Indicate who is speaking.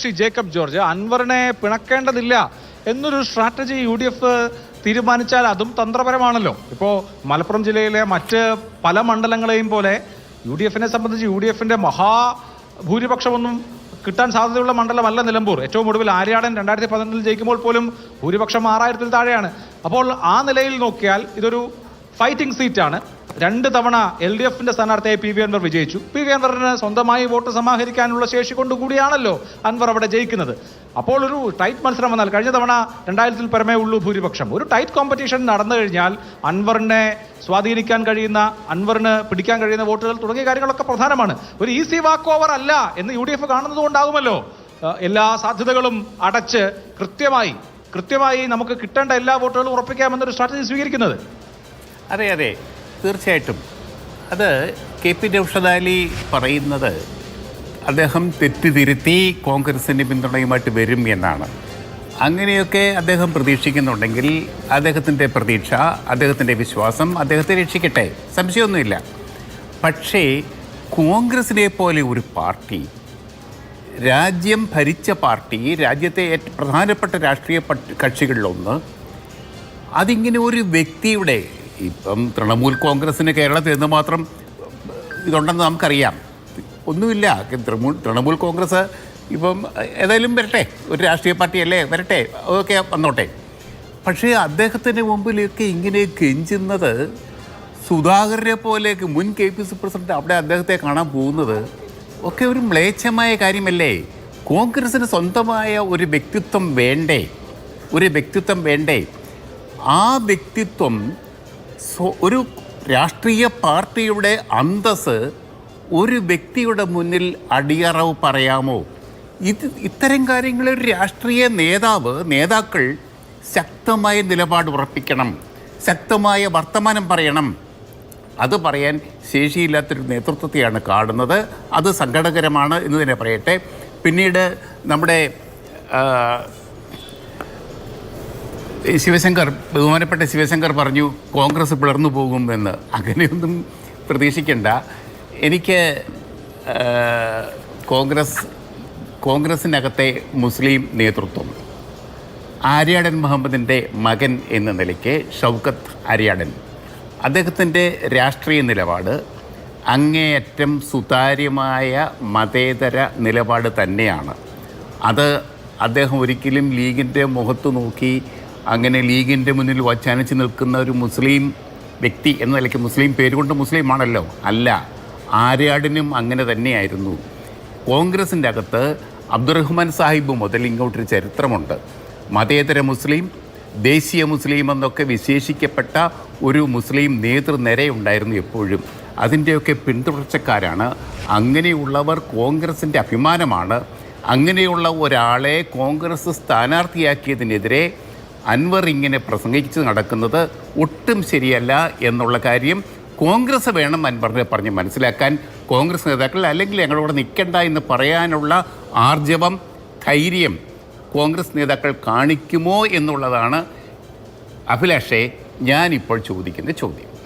Speaker 1: Shri Jacob George. അൻവറിനെ പിണക്കേണ്ടതില്ല എന്നൊരു strategy U D F തീരുമാനിച്ചാൽ അതും തന്ത്രപരമാണല്ലോ. ഇപ്പോൾ മലപ്പുറം ജില്ലയിലെ മറ്റ് പല മണ്ഡലങ്ങളെയും പോലെ യു ഡി എഫിനെ സംബന്ധിച്ച് യു ഡി എഫിന്റെ മഹാഭൂരിപക്ഷമൊന്നും കിട്ടാൻ സാധ്യതയുള്ള മണ്ഡലമല്ല നിലമ്പൂർ. ഏറ്റവും ഒടുവിൽ ആര്യാടൻ രണ്ടായിരത്തി പതിനെട്ടിൽ ജയിക്കുമ്പോൾ പോലും ഭൂരിപക്ഷം ആറായിരത്തിൽ താഴെയാണ്. അപ്പോൾ ആ നിലയിൽ നോക്കിയാൽ ഇതൊരു ഫൈറ്റിംഗ് സീറ്റാണ് രണ്ട് തവണ എൽ ഡി എഫിന്റെ സ്ഥാനാർത്ഥിയായി പി വി അൻവർ വിജയിച്ചു. പി വി അൻവറിന് സ്വന്തമായി വോട്ട് സമാഹരിക്കാനുള്ള ശേഷി കൊണ്ടുകൂടിയാണല്ലോ അൻവർ അവിടെ ജയിക്കുന്നത്. അപ്പോൾ ഒരു ടൈറ്റ് മത്സരം വന്നാൽ കഴിഞ്ഞ തവണ രണ്ടായിരത്തിൽ പരമേ ഉള്ളൂ ഭൂരിപക്ഷം. ഒരു ടൈറ്റ് കോമ്പറ്റീഷൻ നടന്നു കഴിഞ്ഞാൽ അൻവറിനെ സ്വാധീനിക്കാൻ കഴിയുന്ന അൻവറിന് പിടിക്കാൻ കഴിയുന്ന വോട്ടുകൾ തുടങ്ങിയ കാര്യങ്ങളൊക്കെ പ്രധാനമാണ്. ഒരു ഈസി വാക്ക് ഓവർ അല്ല എന്ന് യു ഡി എഫ് കാണുന്നത് കൊണ്ടാകുമല്ലോ. എല്ലാ സാധ്യതകളും അടച്ച് കൃത്യമായി കൃത്യമായി നമുക്ക് കിട്ടേണ്ട എല്ലാ വോട്ടുകളും ഉറപ്പിക്കാമെന്നൊരു സ്ട്രാറ്റജി സ്വീകരിക്കുന്നത്.
Speaker 2: അതെ അതെ. തീർച്ചയായിട്ടും. അത് കെ പി നൌഷദ് പറയുന്നത് അദ്ദേഹം തെറ്റുതിരുത്തി കോൺഗ്രസിന്റെ പിന്തുണയുമായിട്ട് വരും എന്നാണ്. അങ്ങനെയൊക്കെ അദ്ദേഹം പ്രതീക്ഷിക്കുന്നുണ്ടെങ്കിൽ അദ്ദേഹത്തിന്റെ പ്രതീക്ഷ അദ്ദേഹത്തിന്റെ വിശ്വാസം അദ്ദേഹത്തെ രക്ഷിക്കട്ടെ. സംശയമൊന്നുമില്ല. പക്ഷേ കോൺഗ്രസിനെ പോലെ ഒരു പാർട്ടി രാജ്യം ഭരിച്ച പാർട്ടി രാജ്യത്തെ പ്രധാനപ്പെട്ട രാഷ്ട്രീയ കക്ഷികളിലൊന്ന് അതിങ്ങനെ ഒരു വ്യക്തിയുടെ ഇപ്പം തൃണമൂൽ കോൺഗ്രസിന് കേരളത്തിൽ എന്തുമാത്രം ഇതുണ്ടെന്ന് നമുക്കറിയാം. ഒന്നുമില്ല. തൃണമൂൽ തൃണമൂൽ കോൺഗ്രസ് ഇപ്പം ഏതായാലും വരട്ടെ. ഒരു രാഷ്ട്രീയ പാർട്ടിയല്ലേ? വരട്ടെ. അതൊക്കെ വന്നോട്ടെ. പക്ഷേ അദ്ദേഹത്തിന്റെ മുമ്പിലൊക്കെ ഇങ്ങനെ കെഞ്ചുന്നത് സുധാകരനെ പോലേക്ക് മുൻ കെ പി സി പ്രസിഡന്റ് അവിടെ അദ്ദേഹത്തെ കാണാൻ പോകുന്നത് ഒക്കെ ഒരു മ്ലേച്ഛമായ കാര്യമല്ലേ? കോൺഗ്രസിന് സ്വന്തമായ ഒരു വ്യക്തിത്വം വേണ്ടേ? ഒരു വ്യക്തിത്വം വേണ്ടേ? ആ വ്യക്തിത്വം ഒരു രാഷ്ട്രീയ പാർട്ടിയുടെ അന്തസ് ഒരു വ്യക്തിയുടെ മുന്നിൽ അടിയറവ് പറയാമോ? ഇത് ഇത്തരം കാര്യങ്ങളിൽ ഒരു രാഷ്ട്രീയ നേതാവ് നേതാക്കൾ ശക്തമായ നിലപാട് ഉറപ്പിക്കണം ശക്തമായ വർത്തമാനം പറയണം. അത് പറയാൻ ശേഷിയില്ലാത്തൊരു നേതൃത്വത്തെയാണ് കാണുന്നത്. അത് സങ്കടകരമാണ് എന്ന് തന്നെ പറയട്ടെ. പിന്നീട് നമ്മുടെ ശിവശങ്കർ ബഹുമാനപ്പെട്ട ശിവശങ്കർ പറഞ്ഞു കോൺഗ്രസ് പിളർന്നു പോകുമെന്ന് അങ്ങനെയൊന്നും പ്രതീക്ഷിക്കേണ്ട. എനിക്ക് കോൺഗ്രസ് കോൺഗ്രസിനകത്തെ മുസ്ലിം നേതൃത്വം ആര്യാടൻ മുഹമ്മദിന്റെ മകൻ എന്ന നിലയ്ക്ക് ഷൗക്കത്ത് ആര്യാടൻ. അദ്ദേഹത്തിന്റെ രാഷ്ട്രീയ നിലപാട് അങ്ങേയറ്റം സുതാര്യമായ മതേതര നിലപാട് തന്നെയാണ്. അത് അദ്ദേഹം ഒരിക്കലും ലീഗിന്റെ മുഖത്ത് നോക്കി അങ്ങനെ ലീഗിന്റെ മുന്നിൽ വച്ചാനിച്ച് നിൽക്കുന്ന ഒരു മുസ്ലിം വ്യക്തി എന്ന നിലയ്ക്ക് മുസ്ലിം പേരുകൊണ്ട് മുസ്ലിമാണല്ലോ. അല്ല ആര്യാടിനും അങ്ങനെ തന്നെയായിരുന്നു. കോൺഗ്രസിന്റെ അകത്ത് അബ്ദുറഹ്മാൻ സാഹിബ് മുതൽ ഇങ്ങോട്ടൊരു ചരിത്രമുണ്ട്. മതേതര മുസ്ലിം ദേശീയ മുസ്ലിം എന്നൊക്കെ വിശേഷിക്കപ്പെട്ട ഒരു മുസ്ലിം നേതൃനിരയുണ്ടായിരുന്നു എപ്പോഴും. അതിന്റെയൊക്കെ പിന്തുടർച്ചക്കാരാണ്. അങ്ങനെയുള്ളവർ കോൺഗ്രസിന്റെ അഭിമാനമാണ്. അങ്ങനെയുള്ള ഒരാളെ കോൺഗ്രസ് സ്ഥാനാർത്ഥിയാക്കിയതിനെതിരെ അൻവർ ഇങ്ങനെ പ്രസംഗിച്ച് നടക്കുന്നത് ഒട്ടും ശരിയല്ല എന്നുള്ള കാര്യം കോൺഗ്രസ് വേണം അൻവറിനെ പറഞ്ഞ് മനസ്സിലാക്കാൻ. കോൺഗ്രസ് നേതാക്കൾ അല്ലെങ്കിൽ ഞങ്ങളോട് നിൽക്കണ്ട എന്ന് പറയാനുള്ള ആർജവം ധൈര്യം കോൺഗ്രസ് നേതാക്കൾ കാണിക്കുമോ എന്നുള്ളതാണ്. അഭിലാഷെ ഞാനിപ്പോൾ ചോദിക്കുന്ന ചോദ്യം.